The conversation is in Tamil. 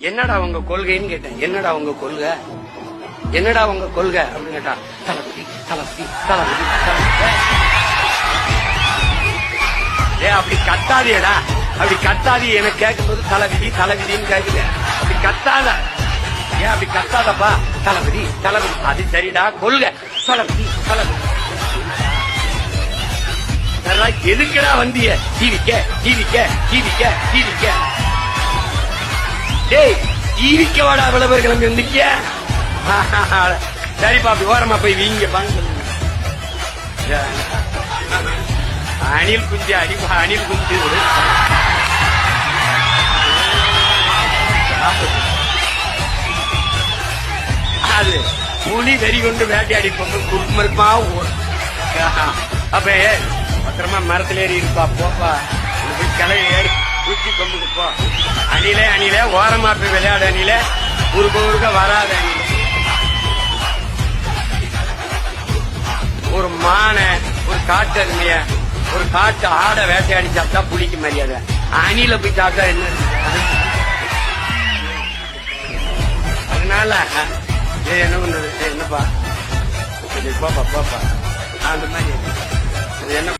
என்னடா உங்க கொள்கைன்னு கேட்டேன். என்னடா உங்க கொள்கை? என்னடா உங்க கொள்கை? அப்படின்னு கேட்டா தளபதி தளபதி தளபதி ஏ அப்படி கத்தாதியடா அப்படி கத்தாதி எனக்கு கேட்கும்போது தளபதி தலைவிதின்னு கேக்குது. அப்படி கத்தாத. ஏன் அப்படி கத்தாதப்பா. தளபதி தளபதி. அது சரிடா கொள்கை. தளபதி தளபதி. நல்லா எதுக்குடா வந்திய? டிவிக்க டிவிக்க டிவிக்க டிவிக்க டேய் டிவிக்க வாடா விளம்பரங்கள் அங்க நிக்க சரிப்பா அப்படி ஓரமா போய் வீங்க பாங்க. அணில் குஞ்சு அடி அணில் குஞ்சு. அது புலி வெறி கொண்டு வேட்டையாடி போகும்போது குடும்பமா அப்ப பத்திரமா மரத்துல ஏறி இருப்பா போப்பா. உள்ள போய் ஏறி. ஊற்றி கொண்டு போ. அணிலே ஓரமா போய் விளையாட அணியில உருக்க உருக்க வராத அணியில ஒரு மானை ஒரு காட்டு அருமைய ஒரு காட்டு ஆடை வேட்டையாடி சாப்பிட்டா புலிக்கு மரியாதை. அணில போய் சாப்பிட்டா என்ன? அதனால என்ன பண்றது? என்னப்பா? பாப்பா பாப்பா அந்த மாதிரி. என்ன